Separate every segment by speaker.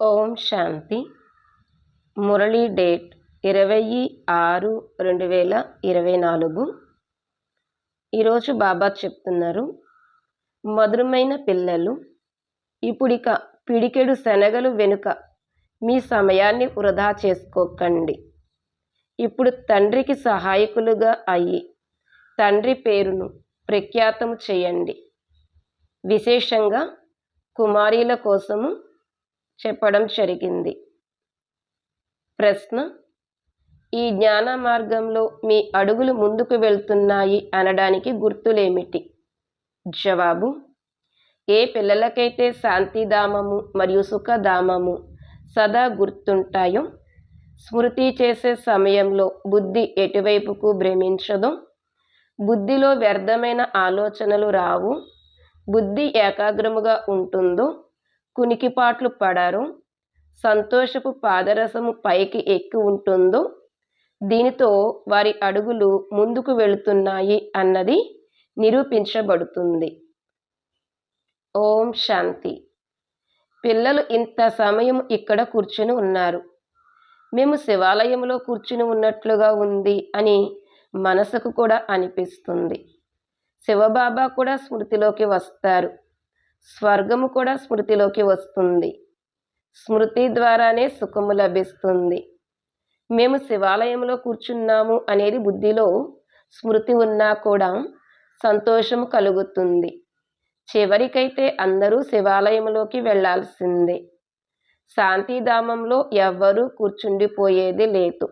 Speaker 1: ఓం శాంతి. Murali date ఇరవై ఆరు రెండు వేల ఇరవై నాలుగు. ఈరోజు బాబా చెప్తున్నారు మధురమైన పిల్లలు ఇప్పుడిక పిడికెడు శనగలు వెనుక మీ సమయాన్ని వృధా చేసుకోకండి. ఇప్పుడు తండ్రికి సహాయకులుగా అయ్యి తండ్రి పేరును ప్రఖ్యాతము చేయండి. విశేషంగా కుమారీల కోసము చెప్పడం జరిగింది. ప్రశ్న ఈ జ్ఞాన మార్గంలో మీ అడుగులు ముందుకు వెళ్తున్నాయి అనడానికి గుర్తులేమిటి? జవాబు ఏ పిల్లలకైతే శాంతిధామము మరియు సుఖధామము సదా గుర్తుంటాయో స్మృతి చేసే సమయంలో బుద్ధి ఎటువైపుకు భ్రమించదు. బుద్ధిలో వ్యర్థమైన ఆలోచనలు రావు. బుద్ధి ఏకాగ్రముగా ఉంటుందో కునికిపాట్లు పడరు. సంతోషపు పాదరసము పైకి ఎక్కి ఉంటుందో దీనితో వారి అడుగులు ముందుకు వెళుతున్నాయి అన్నది నిరూపించబడుతుంది. ఓం శాంతి. పిల్లలు ఇంత సమయం ఇక్కడ కూర్చుని ఉన్నారు. మేము శివాలయంలో కూర్చుని ఉన్నట్లుగా ఉంది అని మనసుకు కూడా అనిపిస్తుంది. శివబాబా కూడా స్మృతిలోకి వస్తారు. స్వర్గము కూడా స్మృతిలోకి వస్తుంది. స్మృతి ద్వారానే సుఖము లభిస్తుంది. మేము శివాలయంలో కూర్చున్నాము అనేది బుద్ధిలో స్మృతి ఉన్నా కూడా సంతోషము కలుగుతుంది. చివరికైతే అందరూ శివాలయంలోకి వెళ్ళాల్సిందే. శాంతిధామంలో ఎవ్వరూ కూర్చుండిపోయేది లేదు.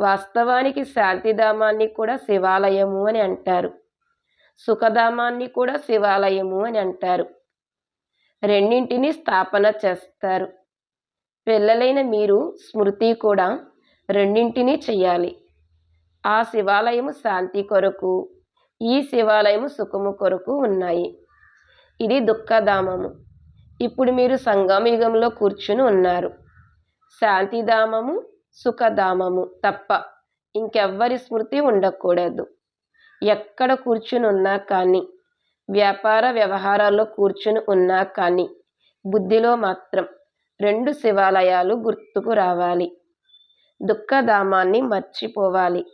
Speaker 1: వాస్తవానికి శాంతిధామాన్ని కూడా శివాలయము అని అంటారు. సుఖధామాన్ని కూడా శివాలయము అని అంటారు. రెండింటిని స్థాపన చేస్తారు. పిల్లలైన మీరు స్మృతి కూడా రెండింటినీ చేయాలి ఆ శివాలయము శాంతి కొరకు ఈ శివాలయము సుఖము కొరకు ఉన్నాయి. ఇది దుఃఖధామము. ఇప్పుడు మీరు సంగమయుగంలో కూర్చుని ఉన్నారు. శాంతిధామము సుఖధామము తప్ప ఇంకెవ్వరి స్మృతి ఉండకూడదు. ఎక్కడ కూర్చుని ఉన్నా కానీ వ్యాపార వ్యవహారాల్లో కూర్చుని ఉన్నా కానీ బుద్ధిలో మాత్రం రెండు శివాలయాలు గుర్తుకు రావాలి. దుఃఖధామాన్ని మర్చిపోవాలి.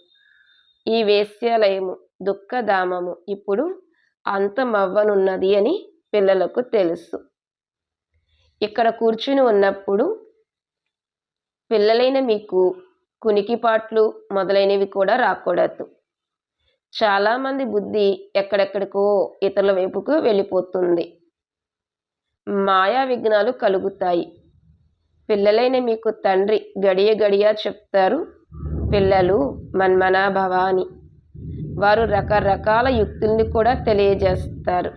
Speaker 1: ఈ వేశ్యాలయము దుఃఖధామము ఇప్పుడు అంతమవ్వనున్నది అని పిల్లలకు తెలుసు. ఇక్కడ కూర్చుని ఉన్నప్పుడు పిల్లలైన మీకు కునికిపాట్లు మొదలైనవి కూడా రాకూడదు. చాలామంది బుద్ధి ఎక్కడెక్కడికో ఇతరుల వైపుకు వెళ్ళిపోతుంది. మాయా విఘ్నాలు కలుగుతాయి. పిల్లలైన మీకు తండ్రి గడియ గడియ చెప్తారు. పిల్లలు మన్మనాభవ అని వారు రకరకాల యుక్తుల్ని కూడా తెలియజేస్తారు.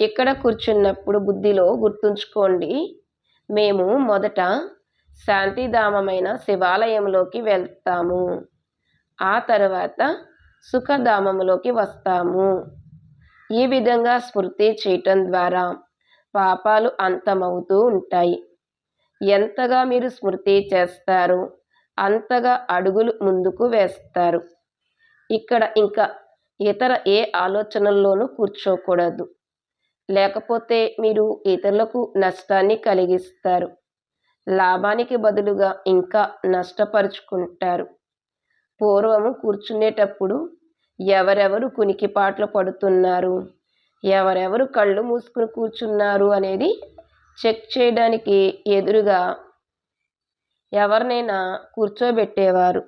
Speaker 1: ఇక్కడ కూర్చున్నప్పుడు బుద్ధిలో గుర్తుంచుకోండి. మేము మొదట శాంతిధామమైన శివాలయంలోకి వెళ్తాము. ఆ తర్వాత సుఖధామములోకి వస్తాము. ఈ విధంగా స్మృతి చేయటం ద్వారా పాపాలు అంతమవుతూ ఉంటాయి. ఎంతగా మీరు స్మృతి చేస్తారు అంతగా అడుగులు ముందుకు వేస్తారు. ఇక్కడ ఇంకా ఇతర ఏ ఆలోచనల్లోనూ కూర్చోకూడదు. లేకపోతే మీరు ఇతరులకు నష్టాన్ని కలిగిస్తారు. లాభానికి బదులుగా ఇంకా నష్టపరుచుకుంటారు. పూర్వము కూర్చునేటప్పుడు ఎవరెవరు కునికిపాట్లు పడుతున్నారు? ఎవరెవరు కళ్ళు మూసుకుని కూర్చున్నారు అనేది చెక్ చేయడానికి ఎదురుగా ఎవరినైనా కూర్చోబెట్టేవారు.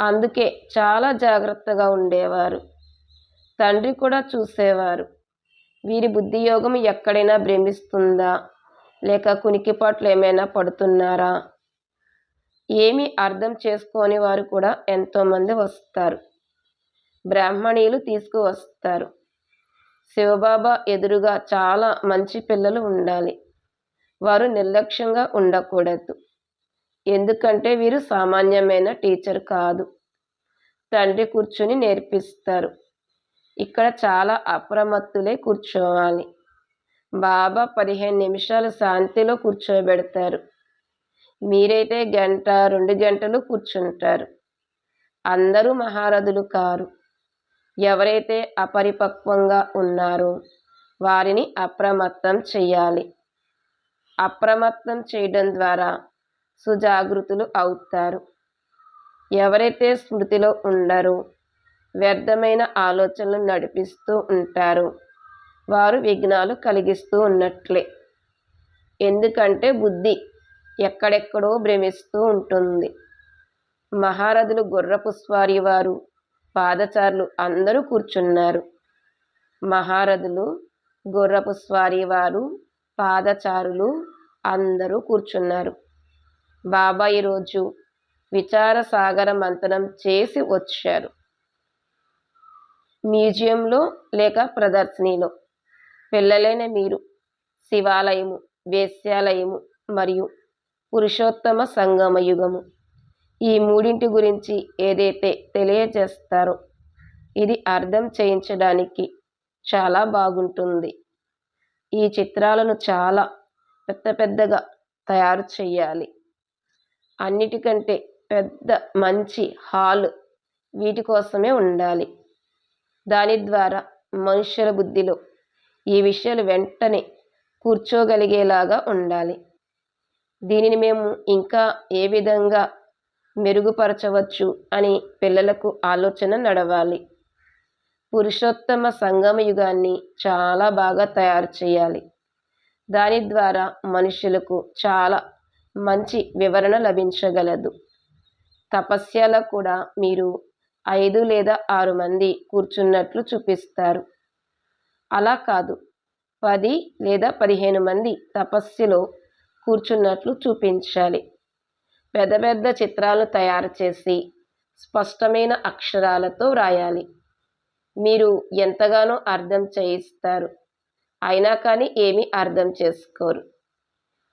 Speaker 1: అందుకే చాలా జాగ్రత్తగా ఉండేవారు. తండ్రి కూడా చూసేవారు. వీరి బుద్ధియోగం ఎక్కడైనా భ్రమిస్తుందా? లేక కునికిపాట్లు ఏమైనా పడుతున్నారా? ఏమీ అర్థం చేసుకోని వారు కూడా ఎంతోమంది వస్తారు. బ్రాహ్మణీయులు తీసుకువస్తారు. శివబాబా ఎదురుగా చాలా మంచి పిల్లలు ఉండాలి. వారు నిర్లక్ష్యంగా ఉండకూడదు. ఎందుకంటే వీరు సామాన్యమైన టీచర్ కాదు. తండ్రి కూర్చుని నేర్పిస్తారు. ఇక్కడ చాలా అప్రమత్తులే కూర్చోవాలి. బాబా పదిహేను నిమిషాలు శాంతిలో కూర్చోబెడతారు. మీరైతే గంట రెండు గంటలు కూర్చుంటారు. అందరూ మహారథులు కారు. ఎవరైతే అపరిపక్వంగా ఉన్నారో వారిని అప్రమత్తం చేయాలి అప్రమత్తం చేయడం ద్వారా సుజాగృతులు అవుతారు. ఎవరైతే స్మృతిలో ఉండరో వ్యర్థమైన ఆలోచనలు నడిపిస్తూ ఉంటారు. వారు విఘ్నాలు కలిగిస్తూ ఉన్నట్లే. ఎందుకంటే బుద్ధి ఎక్కడెక్కడో భ్రమిస్తూ ఉంటుంది. మహారథులు గుర్రపు స్వారీ వారు పాదచారులు అందరూ కూర్చున్నారు. మహారథులు గుర్రపు స్వారీ వారు పాదచారులు అందరూ కూర్చున్నారు. బాబా ఈరోజు విచార సాగర మంతనం చేసి వచ్చారు. మ్యూజియంలో లేక ప్రదర్శనలో పిల్లలైన మీరు శివాలయము వేశ్యాలయము మరియు పురుషోత్తమ సంగమ యుగము ఈ మూడింటి గురించి ఏదైతే తెలియజేస్తారో ఇది అర్థం చేయించడానికి చాలా బాగుంటుంది. ఈ చిత్రాలను చాలా పెద్ద పెద్దగా తయారు చేయాలి. అన్నిటికంటే పెద్ద మంచి హాల్ వీటి కోసమే ఉండాలి. దాని ద్వారా మనుషుల బుద్ధిలో ఈ విషయాలు వెంటనే కూర్చోగలిగేలాగా ఉండాలి. దీనిని మేము ఇంకా ఏ విధంగా మెరుగుపరచవచ్చు అని పిల్లలకు ఆలోచన నడవాలి. పురుషోత్తమ సంగమ యుగాన్ని చాలా బాగా తయారు చేయాలి. దాని ద్వారా మనుషులకు చాలా మంచి వివరణ లభించగలదు. తపస్యల కూడా మీరు ఐదు లేదా ఆరు మంది కూర్చున్నట్లు చూపిస్తారు. అలా కాదు. పది లేదా పదిహేను మంది తపస్సులో కూర్చున్నట్లు చూపించాలి. పెద్ద పెద్ద చిత్రాలు తయారు చేసి స్పష్టమైన అక్షరాలతో వ్రాయాలి. మీరు ఎంతగానో అర్థం చేయిస్తారు. అయినా కానీ ఏమీ అర్థం చేసుకోరు.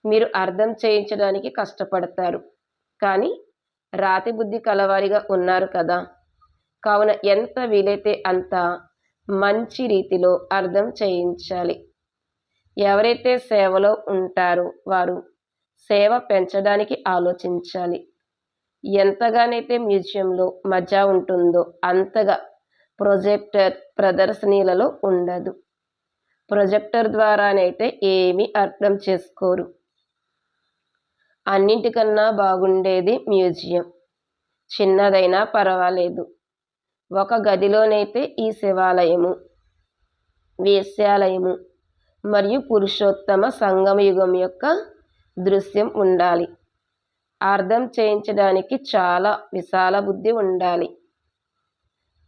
Speaker 1: మీరు అర్థం చేయించడానికి కష్టపడతారు. కానీ రాతి బుద్ధి కలవారిగా ఉన్నారు కదా. కావున ఎంత వీలైతే అంత మంచి రీతిలో అర్థం చేయించాలి. ఎవరైతే సేవలో ఉంటారో వారు సేవ పెంచడానికి ఆలోచించాలి. ఎంతగానైతే మ్యూజియంలో మజా ఉంటుందో అంతగా ప్రొజెక్టర్ ప్రదర్శనీలలో ఉండదు. ప్రొజెక్టర్ ద్వారానైతే ఏమీ అర్థం చేసుకోరు. అన్నింటికన్నా బాగుండేది మ్యూజియం. చిన్నదైనా పర్వాలేదు. ఒక గదిలోనైతే ఈ శివాలయము వేశ్యాలయము మరియు పురుషోత్తమ సంగమయుగం యొక్క దృశ్యం ఉండాలి. అర్థం చేయించడానికి చాలా విశాల బుద్ధి ఉండాలి.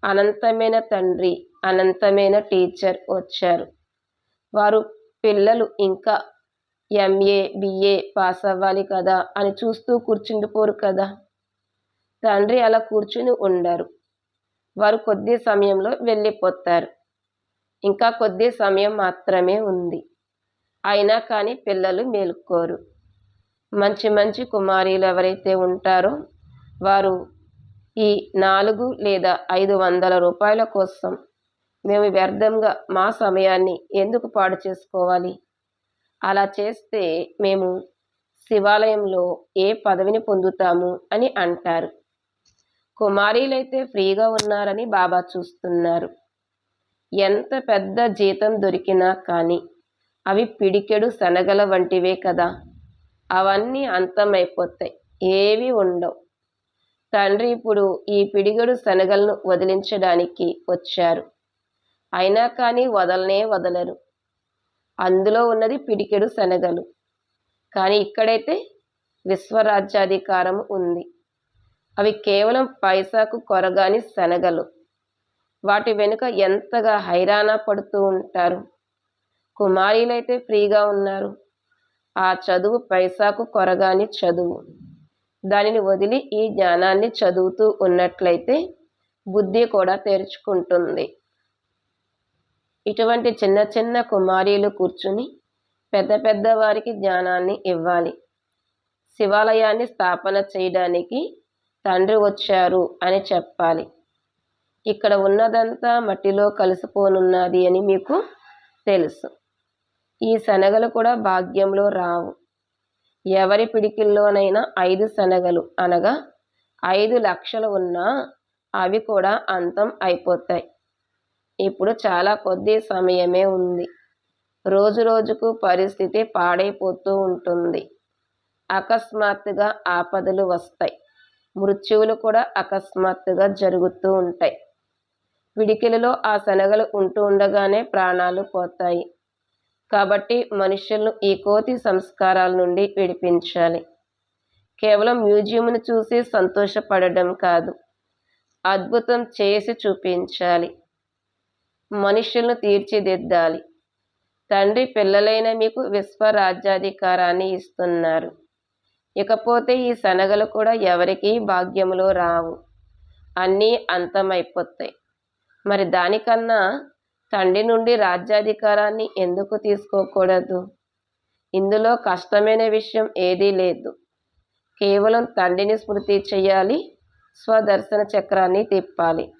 Speaker 1: అనంతమైన తండ్రి అనంతమైన టీచర్ వచ్చారు. వారు పిల్లలు ఇంకా ఎంఏ బిఏ పాస్ అవ్వాలి కదా అని చూస్తూ కూర్చుండిపోరు కదా. తండ్రి అలా కూర్చుని ఉండరు. వారు కొద్ది సమయంలో వెళ్ళిపోతారు. ఇంకా కొద్ది సమయం మాత్రమే ఉంది. అయినా కానీ పిల్లలు మేలుకోరు. మంచి మంచి కుమారీలు ఎవరైతే ఉంటారో వారు ఈ నాలుగు లేదా ఐదు వందల రూపాయల కోసం మేము వ్యర్థంగా మా సమయాన్ని ఎందుకు పాడు చేసుకోవాలి? అలా చేస్తే మేము శివాలయంలో ఏ పదవిని పొందుతాము అని అంటారు. కుమారీలైతే ఫ్రీగా ఉన్నారని బాబా చూస్తున్నారు. ఎంత పెద్ద జీతం దొరికినా కానీ అవి పిడికెడు శనగల వంటివే కదా. అవన్నీ అంతమైపోతాయి. ఏవి ఉండవు. తండ్రి ఇప్పుడు ఈ పిడిగడు శనగలను వదిలించడానికి వచ్చారు. అయినా కానీ వదలనే వదలరు. అందులో ఉన్నది పిడికెడు శనగలు. కానీ ఇక్కడైతే విశ్వరాజ్యాధికారం ఉంది. అవి కేవలం పైసాకు కొరగాని శనగలు. వాటి వెనుక ఎంతగా హైరాణ పడుతూ ఉంటారు? కుమారీలైతే ఫ్రీగా ఉన్నారు. ఆ చదువు పైసాకు కొరగాని చదువు. దానిని వదిలి ఈ జ్ఞానాన్ని చదువుతూ ఉన్నట్లయితే బుద్ధి కూడా తెరుచుకుంటుంది. ఇటువంటి చిన్న చిన్న కుమారీలు కూర్చుని పెద్ద పెద్ద వారికి జ్ఞానాన్ని ఇవ్వాలి. శివాలయాన్ని స్థాపన చేయడానికి తండ్రి వచ్చారు అని చెప్పాలి. ఇక్కడ ఉన్నదంతా మట్టిలో కలిసిపోనున్నది అని మీకు తెలుసు. ఈ శనగలు కూడా భాగ్యంలో రావు. ఎవరి పిడికిల్లోనైనా ఐదు శనగలు అనగా ఐదు లక్షలు ఉన్నా అవి కూడా అంతం అయిపోతాయి. ఇప్పుడు చాలా కొద్ది సమయమే ఉంది. రోజు రోజుకు పరిస్థితి పాడైపోతూ ఉంటుంది. అకస్మాత్తుగా ఆపదలు వస్తాయి. మృత్యువులు కూడా అకస్మాత్తుగా జరుగుతూ ఉంటాయి. పిడికిలలో ఆ శనగలు ఉంటూ ఉండగానే ప్రాణాలు పోతాయి. కాబట్టి మనుషులను ఈ కోతి సంస్కారాల నుండి విడిపించాలి. కేవలం మ్యూజియంను చూసి సంతోషపడడం కాదు అద్భుతం చేసి చూపించాలి. మనుషులను తీర్చిదిద్దాలి. తండ్రి పిల్లలైన మీకు విశ్వరాజ్యాధికారాన్ని ఇస్తున్నారు. ఇకపోతే ఈ శనగలు కూడా ఎవరికీ భాగ్యములో రావు. అన్నీ అంతమైపోతాయి. మరి దానికన్నా తండ్రి నుండి రాజ్యాధికారాన్ని ఎందుకు తీసుకోకూడదు? ఇందులో కష్టమైన విషయం ఏదీ లేదు. కేవలం తండ్రిని స్మృతి చేయాలి స్వదర్శన చక్రాన్ని తిప్పాలి.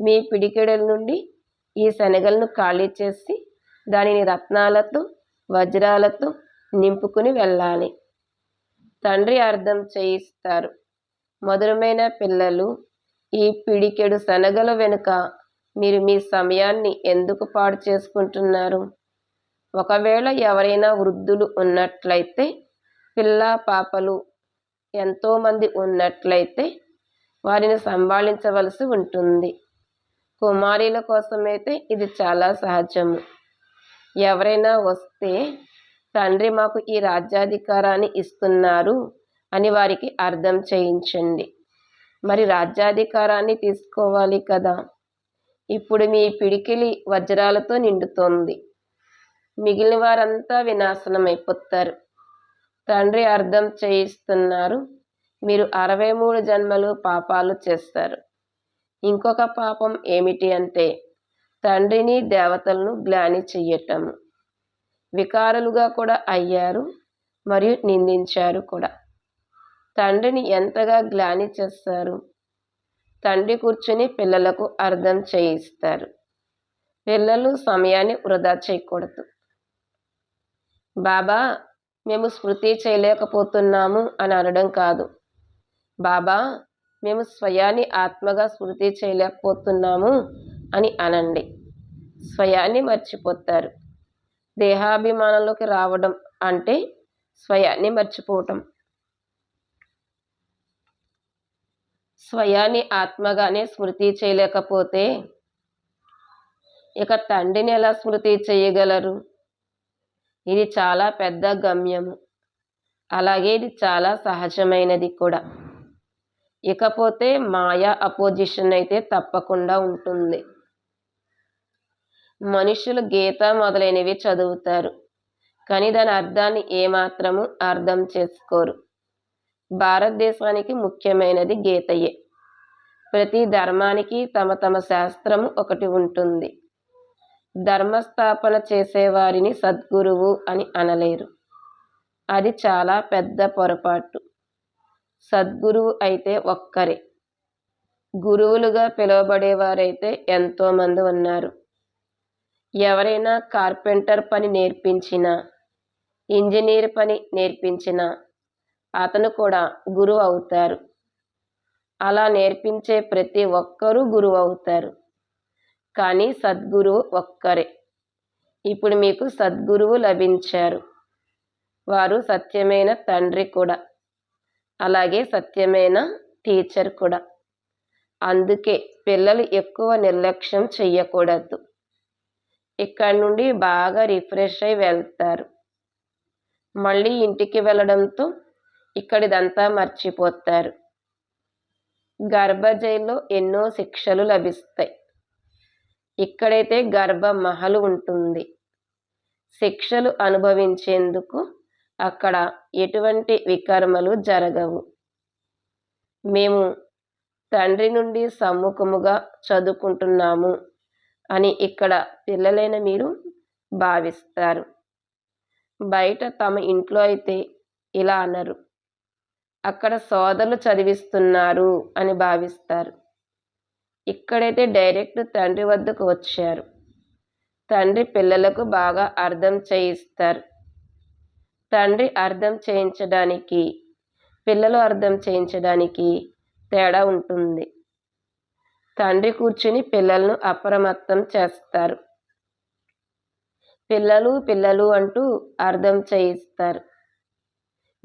Speaker 1: మీ పిడికెడల నుండి ఈ శనగలను ఖాళీ చేసి దానిని రత్నాలతో వజ్రాలతో నింపుకుని వెళ్ళాలి. తండ్రి అర్థం చేయిస్తారు. మధురమైన పిల్లలు ఈ పిడికెడు శనగల వెనుక మీరు మీ సమయాన్ని ఎందుకు పాడు చేసుకుంటున్నారు? ఒకవేళ ఎవరైనా వృద్ధులు ఉన్నట్లయితే పిల్ల పాపలు ఎంతోమంది ఉన్నట్లయితే వారిని సంభాళించవలసి ఉంటుంది. కుమారీల కోసమైతే ఇది చాలా సహజము ఎవరైనా వస్తే తండ్రి మాకు ఈ రాజ్యాధికారాన్ని ఇస్తున్నారు అని వారికి అర్థం చేయించండి. మరి రాజ్యాధికారాన్ని తీసుకోవాలి కదా. ఇప్పుడు మీ పిడికిలి వజ్రాలతో నిండుతోంది. మిగిలిన వారంతా వినాశనమైపోతారు. తండ్రి అర్థం చేయిస్తున్నారు. మీరు అరవై మూడు జన్మలు పాపాలు చేస్తారు. ఇంకొక పాపం ఏమిటి అంటే తండ్రిని దేవతలను గ్లాని చెయ్యటము. వికారులుగా కూడా అయ్యారు మరియు నిందించారు కూడా. తండ్రిని ఎంతగా గ్లాని చేస్తారు? తండ్రి కూర్చుని పిల్లలకు అర్థం చేయిస్తారు. పిల్లలు సమయాన్ని వృధా చేయకూడదు. బాబా మేము స్మృతి చేయలేకపోతున్నాము అని అనడం కాదు. బాబా మేము స్వయాన్ని ఆత్మగా స్మృతి చేయలేకపోతున్నాము అని అనండి. స్వయాన్ని మర్చిపోతారు. దేహాభిమానంలోకి రావడం అంటే స్వయాన్ని మర్చిపోవటం. స్వయాన్ని ఆత్మగానే స్మృతి చేయలేకపోతే ఇక తండ్రిని ఎలా స్మృతి చేయగలరు? ఇది చాలా పెద్ద గమ్యము. అలాగే ఇది చాలా సహజమైనది కూడా. ఇకపోతే మాయా అపోజిషన్ అయితే తప్పకుండా ఉంటుంది. మనుషులు గీత మొదలైనవి చదువుతారు. కానీ దాని అర్థాన్ని ఏమాత్రము అర్థం చేసుకోరు. భారతదేశానికి ముఖ్యమైనది గీతయే. ప్రతి ధర్మానికి తమ తమ శాస్త్రము ఒకటి ఉంటుంది. ధర్మస్థాపన చేసేవారిని సద్గురువు అని అనలేరు. అది చాలా పెద్ద పొరపాటు. సద్గురువు అయితే ఒక్కరే. గురువులుగా పిలువబడేవారైతే ఎంతోమంది ఉన్నారు. ఎవరైనా కార్పెంటర్ పని నేర్పించినా ఇంజనీర్ పని నేర్పించినా అతను కూడా గురువు అవుతారు అలా నేర్పించే ప్రతి ఒక్కరూ గురువు అవుతారు కానీ సద్గురువు ఒక్కరే. ఇప్పుడు మీకు సద్గురువు లభించారు. వారు సత్యమైన తండ్రి కూడా. అలాగే సత్యమైన టీచర్ కూడా. అందుకే పిల్లలు ఎక్కువ నిర్లక్ష్యం చెయ్యకూడదు. ఇక్కడ నుండి బాగా రిఫ్రెష్ అయి వెళ్తారు. మళ్ళీ ఇంటికి వెళ్ళడంతో ఇక్కడిదంతా మర్చిపోతారు. గర్భజైల్లో ఎన్నో శిక్షలు లభిస్తాయి. ఇక్కడైతే గర్భమహలు ఉంటుంది. శిక్షలు అనుభవించేందుకు అక్కడ ఎటువంటి వికర్మలు జరగవు. మేము తండ్రి నుండి సమ్ముఖముగా చదువుకుంటున్నాము అని ఇక్కడ పిల్లలైన మీరు భావిస్తారు. బయట తమ ఇంట్లో అయితే ఇలా అనరు. అక్కడ సోదరులు చదివిస్తున్నారు అని భావిస్తారు. ఇక్కడైతే డైరెక్ట్ తండ్రి వద్దకు వచ్చారు. తండ్రి పిల్లలకు బాగా అర్థం చేయిస్తారు. తండ్రి అర్థం చేయించడానికి పిల్లలు అర్థం చేయించడానికి తేడా ఉంటుంది. తండ్రి కూర్చుని పిల్లలను అప్రమత్తం చేస్తారు. పిల్లలు పిల్లలు అంటూ అర్థం చేయిస్తారు.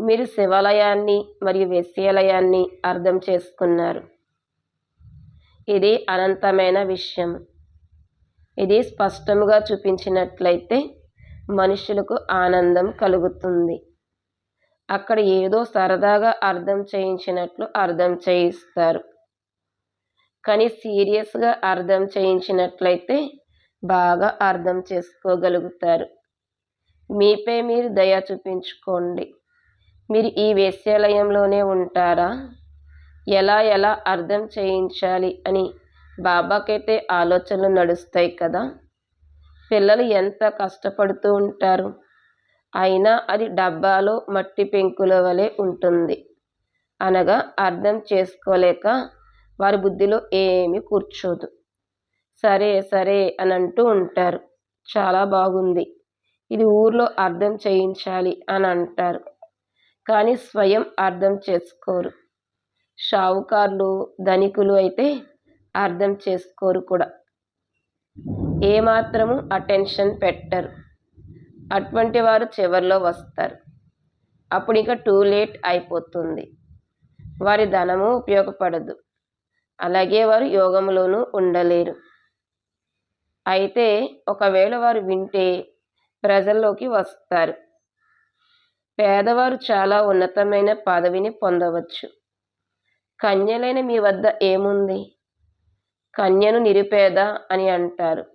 Speaker 1: మీరు శివాలయాన్ని మరియు వేశ్యాలయాన్ని అర్థం చేసుకున్నారు. ఇది అనంతమైన విషయం. ఇది స్పష్టముగా చూపించినట్లయితే మనుషులకు ఆనందం కలుగుతుంది. అక్కడ ఏదో సరదాగా అర్థం చేయించినట్లు అర్థం చేయిస్తారు. కానీ సీరియస్గా అర్థం చేయించినట్లయితే బాగా అర్థం చేసుకోగలుగుతారు. మీపై మీరు దయ చూపించుకోండి. మీరు ఈ వేశ్యాలయంలోనే ఉంటారా? ఎలా ఎలా అర్థం చేయించాలి అని బాబాకైతే ఆలోచనలు నడుస్తాయి కదా. పిల్లలు ఎంత కష్టపడుతూ ఉంటారు? అయినా అది డబ్బాలో మట్టి పెంకుల వలె ఉంటుంది. అనగా అర్థం చేసుకోలేక వారి బుద్ధిలో ఏమీ కూర్చోదు. సరే సరే అని అంటూ ఉంటారు. చాలా బాగుంది. ఇది ఊర్లో అర్థం చేయించాలి అని అంటారు. కానీ స్వయం అర్థం చేసుకోరు. షావుకారులు ధనికులు అయితే అర్థం చేసుకోరు కూడా. ఏమాత్రము అటెన్షన్ పెట్టరు. అటువంటి వారు చివరిలో వస్తారు. అప్పుడు ఇక టూ లేట్ అయిపోతుంది. వారి ధనము ఉపయోగపడదు. అలాగే వారు యోగంలోనూ ఉండలేరు. అయితే ఒకవేళ వారు వింటే ప్రజల్లోకి వస్తారు. పేదవారు చాలా ఉన్నతమైన పదవిని పొందవచ్చు. కన్యలైన మీ వద్ద ఏముంది? కన్యను నిరుపేద అని అంటారు.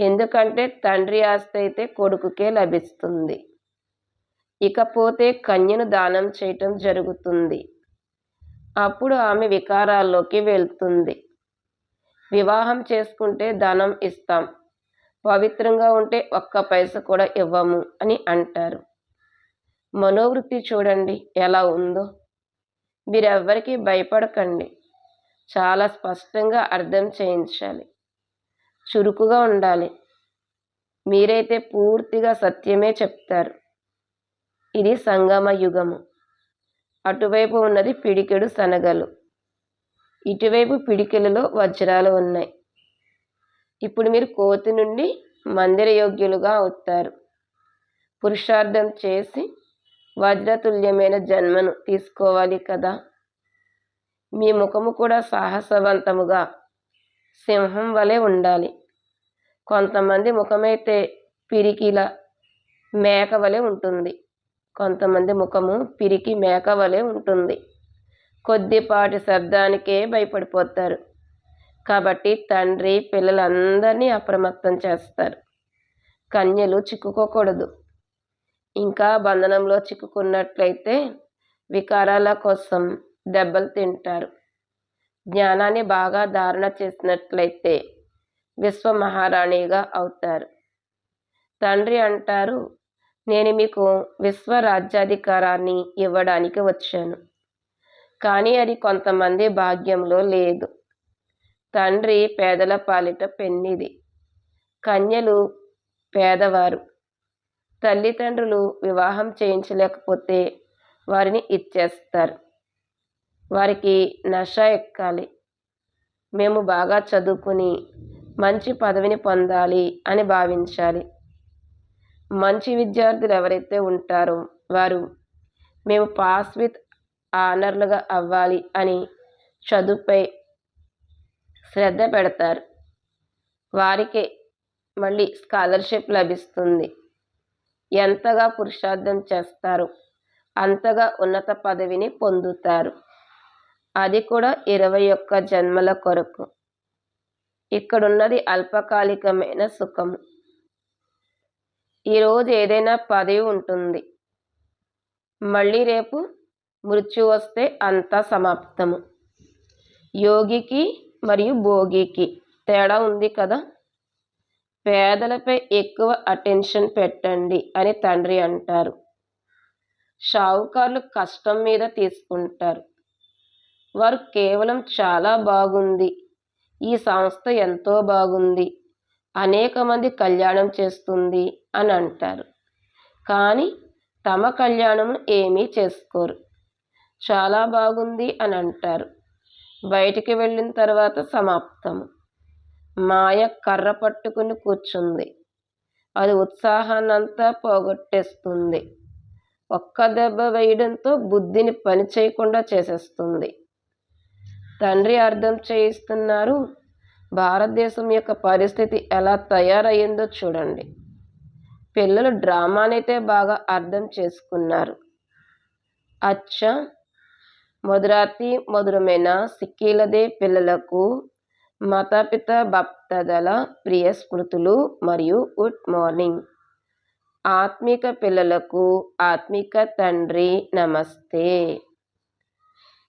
Speaker 1: ఎందుకంటే తండ్రి ఆస్తి అయితే కొడుకుకే లభిస్తుంది. ఇకపోతే కన్యను దానం చేయటం జరుగుతుంది. అప్పుడు ఆమె వికారాల్లోకి వెళ్తుంది. వివాహం చేసుకుంటే ధనం ఇస్తాం. పవిత్రంగా ఉంటే ఒక్క పైస కూడా ఇవ్వము అని అంటారు. మనోవృత్తి చూడండి ఎలా ఉందో. మీరెవ్వరికీ భయపడకండి. చాలా స్పష్టంగా అర్థం చేయించాలి. చురుకుగా ఉండాలి. మీరైతే పూర్తిగా సత్యమే చెప్తారు. ఇది సంగమ యుగము. అటువైపు ఉన్నది పిడికెడు శనగలు. ఇటువైపు పిడికెలలో వజ్రాలు ఉన్నాయి. ఇప్పుడు మీరు కోతి నుండి మందిర యోగ్యులుగా అవుతారు. పురుషార్థం చేసి వజ్రతుల్యమైన జన్మను తీసుకోవాలి కదా. మీ ముఖము కూడా సాహసవంతముగా సింహం వలె ఉండాలి. కొంతమంది ముఖమైతే పిరికిల మేక వలె ఉంటుంది. కొంతమంది ముఖము పిరికి మేక వలె ఉంటుంది. కొద్దిపాటి శబ్దానికే భయపడిపోతారు. కాబట్టి తండ్రి పిల్లలందరినీ అప్రమత్తం చేస్తారు. కన్యలు చిక్కుకోకూడదు. ఇంకా బంధనంలో చిక్కుకున్నట్లయితే వికారాల కోసం దెబ్బలు తింటారు. జ్ఞానాన్ని బాగా ధారణ చేసినట్లయితే విశ్వ మహారాణిగా అవుతారు. తండ్రి అంటారు నేను మీకు విశ్వ రాజ్యాధికారాన్ని ఇవ్వడానికి వచ్చాను. కానీ అది కొంతమంది భాగ్యంలో లేదు. తండ్రి పేదల పాలిట పెన్నిది. కన్యలు పేదవారు. తల్లిదండ్రులు వివాహం చేయించలేకపోతే వారిని ఇచ్చేస్తారు. వారికి నష ఎక్కాలి. మేము బాగా చదువుకుని మంచి పదవిని పొందాలి అని భావించాలి. మంచి విద్యార్థులు ఎవరైతే ఉంటారో వారు మేము పాస్ విత్ ఆనర్లుగా అవ్వాలి అని చదువుపై శ్రద్ధ పెడతారు. వారికే మళ్ళీ స్కాలర్షిప్ లభిస్తుంది. ఎంతగా పురుషార్థం చేస్తారు? అంతగా ఉన్నత పదవిని పొందుతారు. అది కూడా ఇరవై ఒక్క జన్మల కొరకు. ఇక్కడున్నది అల్పకాలికమైన సుఖము ఈరోజు ఏదైనా పదవి ఉంటుంది. మళ్ళీ రేపు మృత్యు వస్తే అంతా సమాప్తము. యోగికి మరియు భోగికి తేడా ఉంది కదా? పేదలపై ఎక్కువ అటెన్షన్ పెట్టండి అని తండ్రి అంటారు. షావుకారులు కష్టం మీద తీసుకుంటారు. వారు కేవలం చాలా బాగుంది ఈ సంస్థ ఎంతో బాగుంది అనేక మంది కళ్యాణం చేస్తుంది అని అంటారు. కానీ తమ కళ్యాణం ఏమీ చేసుకోరు. చాలా బాగుంది అని అంటారు. బయటికి వెళ్ళిన తర్వాత సమాప్తము. మాయ కర్ర పట్టుకుని కూర్చుంది. అది ఉత్సాహాన్నంతా పోగొట్టేస్తుంది. ఒక్క దెబ్బ వేయడంతో బుద్ధిని పని చేయకుండా చేసేస్తుంది. తండ్రి అర్థం చేయిస్తున్నారు భారతదేశం యొక్క పరిస్థితి ఎలా తయారయ్యిందో చూడండి. పిల్లలు డ్రామానైతే బాగా అర్థం చేసుకున్నారు. అచ్చ మధురాతి మధురమైన సిక్కీలదే పిల్లలకు మతపిత భక్తదల ప్రియ స్మృతులు మరియు గుడ్ మార్నింగ్. ఆత్మిక పిల్లలకు ఆత్మిక తండ్రి నమస్తే.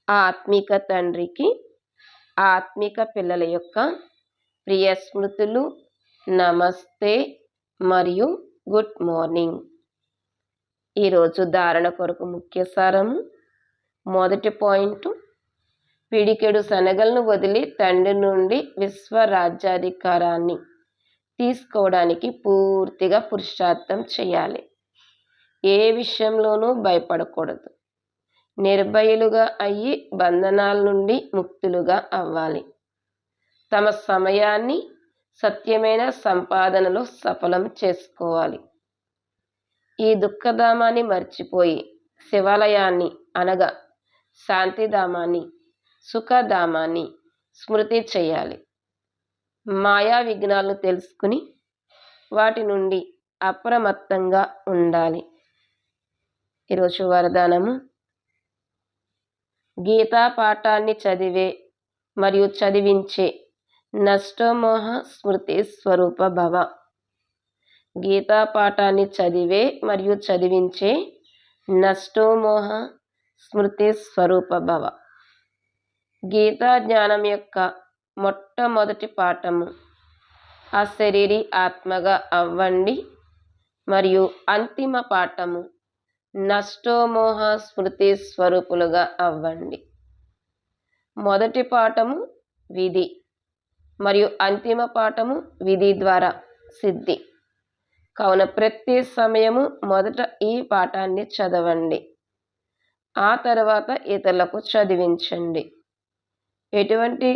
Speaker 1: ఆత్మిక తండ్రికి ఆత్మిక పిల్లల యొక్క ప్రియ స్మృతులు నమస్తే మరియు గుడ్ మార్నింగ్. ఈరోజు ధారణ కొరకు ముఖ్య సారము మొదటి పాయింట్ పిడికెడు శనగలను వదిలి తండ్రి నుండి విశ్వరాజ్యాధికారాన్ని తీసుకోవడానికి పూర్తిగా పురుషార్థం చేయాలి. ఏ విషయంలోనూ భయపడకూడదు. నిర్భయులుగా అయ్యి బంధనాల నుండి ముక్తులుగా అవ్వాలి. తమ సమయాన్ని సత్యమైన సంపాదనలో సఫలం చేసుకోవాలి. ఈ దుఃఖధామాన్ని మర్చిపోయి శివాలయాన్ని అనగా శాంతిధామాన్ని సుఖధామాన్ని స్మృతి చేయాలి. మాయా విఘ్నాలను తెలుసుకుని వాటి నుండి అప్రమత్తంగా ఉండాలి. ఈరోజు వరదానము. గీతా పాఠాన్ని చదివే మరియు చదివించే నష్టమోహ స్మృతి స్వరూప భవ. గీతా పాఠాన్ని చదివే మరియు చదివించే నష్టోమోహ స్మృతి స్వరూప భవ. గీతా జ్ఞానం యొక్క మొట్టమొదటి పాఠము. ఆ శరీరి ఆత్మగా అవ్వండి మరియు అంతిమ పాఠము. నష్టోమోహ స్మృతి స్వరూపులుగా అవ్వండి. మొదటి పాఠము విధి మరియు అంతిమ పాఠము విధి ద్వారా సిద్ధి. కావున ప్రతి సమయము మొదట ఈ పాఠాన్ని చదవండి. ఆ తర్వాత ఇతరులకు చదివించండి. ఎటువంటి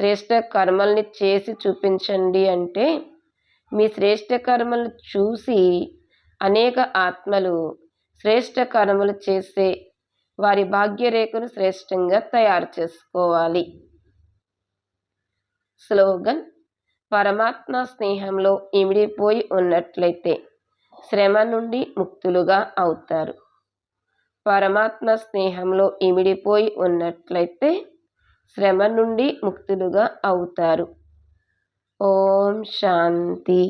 Speaker 1: శ్రేష్ట కర్మల్ని చేసి చూపించండి అంటే మీ శ్రేష్ట కర్మలు చూసి అనేక ఆత్మలు శ్రేష్ట కర్మలు చేసే వారి భాగ్యరేఖను శ్రేష్టంగా తయారు చేసుకోవాలి. స్లోగన్ పరమాత్మ స్నేహంలో ఇమిడిపోయి ఉన్నట్లయితే శ్రమ నుండి ముక్తులుగా అవుతారు. పరమాత్మ స్నేహంలో ఇమిడిపోయి ఉన్నట్లయితే శ్రమ నుండి ముక్తులుగా అవుతారు. ఓం శాంతి.